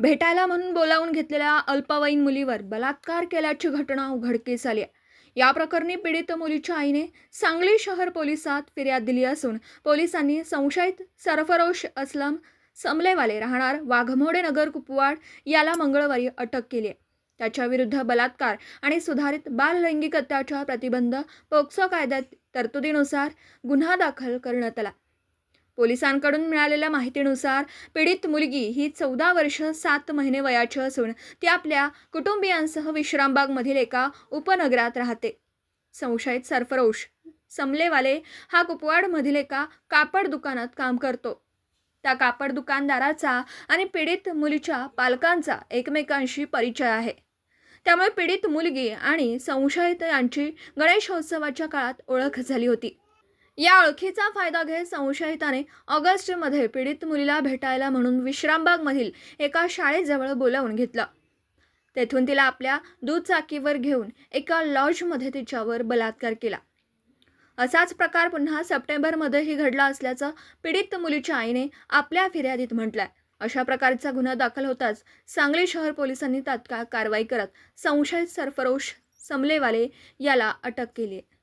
भेटायला म्हणून बोलावून घेतलेल्या अल्पवयीन मुलीवर बलात्कार केल्याची घटना उघडकीस आली आहे. या प्रकरणी पीडित मुलीच्या आईने सांगली शहर पोलिसात फिर्याद दिली असून पोलिसांनी संशयित सरफरोश असलम समलेवाले राहणार वाघमोडे नगर कुपवाड याला मंगळवारी अटक केली आहे. त्याच्याविरुद्ध बलात्कार आणि सुधारित बाललैंगिक अत्याचार प्रतिबंध पोक्सो कायद्यात तरतुदीनुसार गुन्हा दाखल करण्यात आला. पोलिसांकडून मिळालेल्या माहितीनुसार पीडित मुलगी ही चौदा वर्ष सात महिने वयाची असून ती आपल्या कुटुंबियांसह विश्रामबागमधील एका उपनगरात राहते. संशयित सरफरोश समलेवाले हा कुपवाडमधील एका कापड दुकानात काम करतो. त्या कापड दुकानदाराचा आणि पीडित मुलीच्या पालकांचा एकमेकांशी परिचय आहे. त्यामुळे पीडित मुलगी आणि संशयित यांची गणेशोत्सवाच्या काळात ओळख झाली होती. या ओळखीचा फायदा घेत संशयिताने ऑगस्टमध्ये पीडित मुलीला भेटायला म्हणून विश्रामबागमधील एका शाळेजवळ बोलावून घेतलं. तेथून तिला आपल्या दुचाकीवर घेऊन एका लॉजमध्ये तिच्यावर बलात्कार केला. असाच प्रकार पुन्हा सप्टेंबरमध्येही घडला असल्याचं पीडित मुलीच्या आईने आपल्या फिर्यादीत म्हटलंय. अशा प्रकारचा गुन्हा दाखल होताच सांगली शहर पोलिसांनी तात्काळ कारवाई करत संशयित सरफरोश समलेवाले याला अटक केली आहे